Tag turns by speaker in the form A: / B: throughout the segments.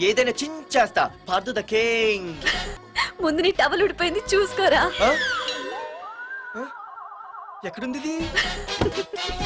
A: ఏదైనా చించేస్తా. Pardhu the king.
B: ముందు నీ టవల్ ఉడిపోయింది చూసుకోరా?
A: ఎక్కడుంది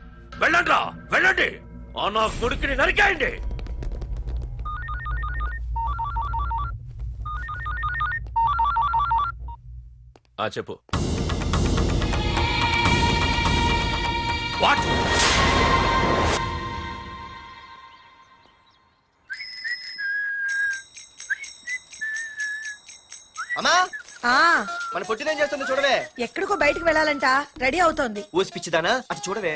C: వెళ్ళండ్రా వెళ్ళండి. ఆ నా కొడుకుని నరికేయండి. ఆ చెప్పు. వాట్?
A: అమ్మా
D: ఆ.
A: మన పొట్టినేం చేస్తుందో చూడవే.
D: ఎక్కడికో బయటకు వెళ్ళాలంట రెడీ అవుతోంది.
A: ఊసి పిచ్చిదానా? అటు చూడవే.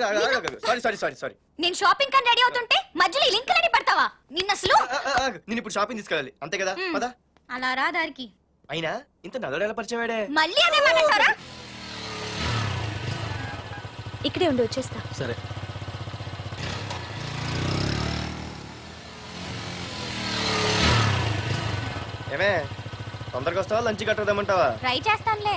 A: సారీ సారీ సారీ సారీ
E: నేను షాపింగ్ కని రెడీ అవుతుంటే మధ్యలో ఈ లింక్ రెడీ పడతావా? నిన్న అసలు.
A: నేను ఇప్పుడు షాపింగ్ తీసుకెళ్ళాలి. అంతే కదా. పదా.
E: అలా రా దారికి.
A: అయినా ఇంత
E: మళ్ళీ అదే మాట్లాడతారా
B: ఇక్కడే ఉండి వచ్చేస్తా.
F: సరే.
A: ఏమే తొందరగా వస్తావా? లంచ్ కట్టదామంటావా
E: ట్రై చేస్తానులే.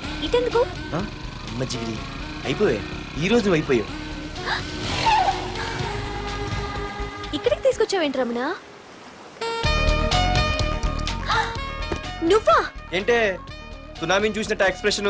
B: ఇటెందుకు?
A: జిగిరి. అయిపోయా. ఈ రోజు నువ్వు అయిపోయావు
B: ఇక్కడికి తీసుకొచ్చావేంటి రమణ? నువ్వా?
A: ఏంటే? సునామీని చూసినట్టు ఎక్స్ప్రెషన్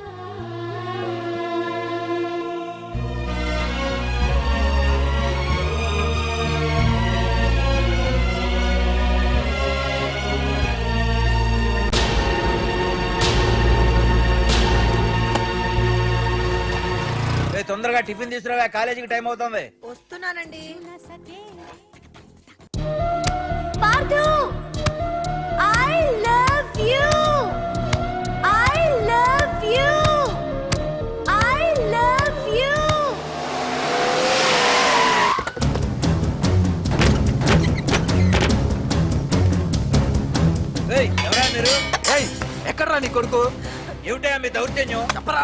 F: తొందరగా టిఫిన్ తీసుకురా కాలేజీకి టైం అవుతుంది.
D: వస్తున్నానండి.
B: Pardhu I love you I love you I love you
F: ఎవరా మీరు? ఎక్కడ్రా నీ కొడుకు? ఏమిటా మీ దౌర్జన్యం? చెప్పరా?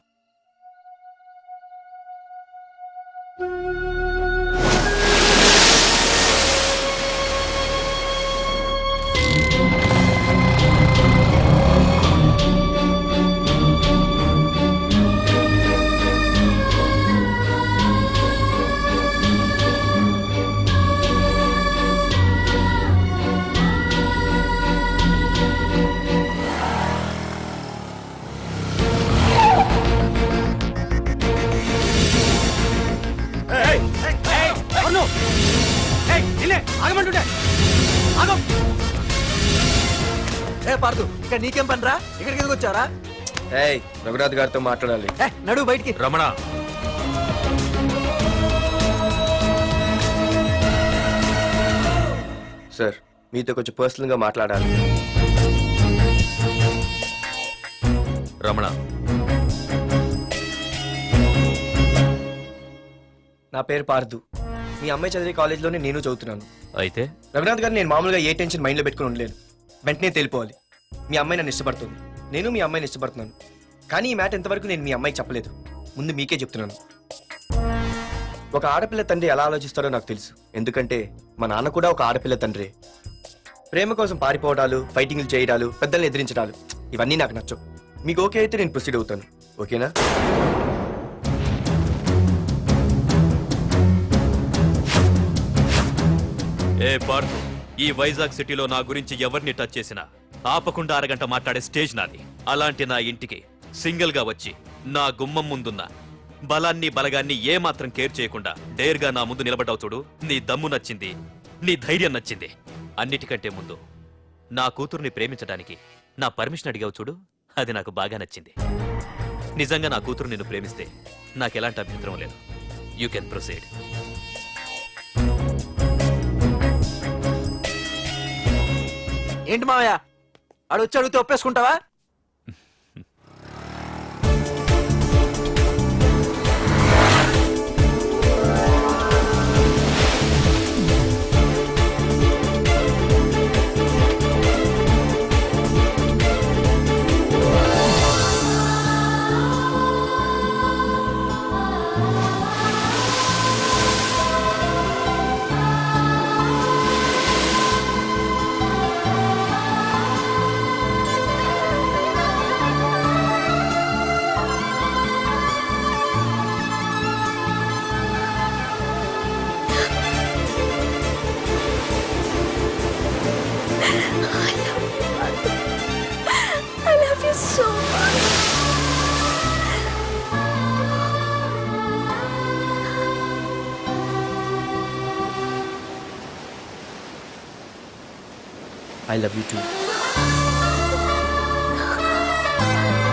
G: నీకేం పనిరా? ఇక్కడికి ఎందుకు వచ్చారా?
A: ఏయ్ రఘునాథ్ గారితో మాట్లాడాలి.
G: ఏ నడు బయటికి.
H: రమణ.
A: సార్ మీతో కొంచెం పర్సనల్గా మాట్లాడాలి.
H: రమణ.
A: నా పేరు పార్దు. మీ అమ్మాయి చదివే కాలేజ్లోనే నేను చదువుతున్నాను.
H: అయితే?
A: రఘునాథ్ గారు నేను మామూలుగా ఏ టెన్షన్ మైండ్లో పెట్టుకుని ఉండలేను. వెంటనే తెలిపోవాలి. మీ అమ్మాయి నన్ను ఇష్టపడుతుంది. నేను మీ అమ్మాయిని ఇష్టపడుతున్నాను. కానీ ఈ మ్యాటర్ ఎంతవరకు నేను మీ అమ్మాయి చెప్పలేదు. ముందు మీకే చెప్తున్నాను. ఒక ఆడపిల్ల తండ్రి ఎలా ఆలోచిస్తారో నాకు తెలుసు. ఎందుకంటే మా నాన్న కూడా ఒక ఆడపిల్ల తండ్రి. ప్రేమ కోసం పారిపోవడాలు ఫైటింగ్లు చేయడాలు పెద్దల్ని ఎదిరించడాలు ఇవన్నీ నాకు నచ్చవు. మీకు ఓకే అయితే నేను ప్రొసీడ్ అవుతాను. ఓకేనా?
H: ఏ పార్థు ఈ వైజాగ్ సిటీలో నా గురించి ఎవరిని టచ్ చేసినా? ఆపకుండా అరగంట మాట్లాడే స్టేజ్ నాది. అలాంటి నా ఇంటికి సింగిల్గా వచ్చి నా గుమ్మం ముందున్న బలాన్ని బలగాన్ని ఏమాత్రం కేర్ చేయకుండా డేర్గా నా ముందు నిలబడ్డావు చూడు. నీ దమ్ము నచ్చింది నీ ధైర్యం నచ్చింది. అన్నిటికంటే ముందు నా కూతుర్ని ప్రేమించడానికి నా పర్మిషన్ అడిగావు చూడు. అది నాకు బాగా నచ్చింది. నిజంగా నా కూతురు నిన్ను ప్రేమిస్తే నాకెలాంటి అభ్యంతరం లేదు. యూ కెన్ ప్రొసీడ్
G: ఏంటి మావయ్య? ఆడు వచ్చి అడిగితే ఒప్పేసుకుంటావా?
A: I love you too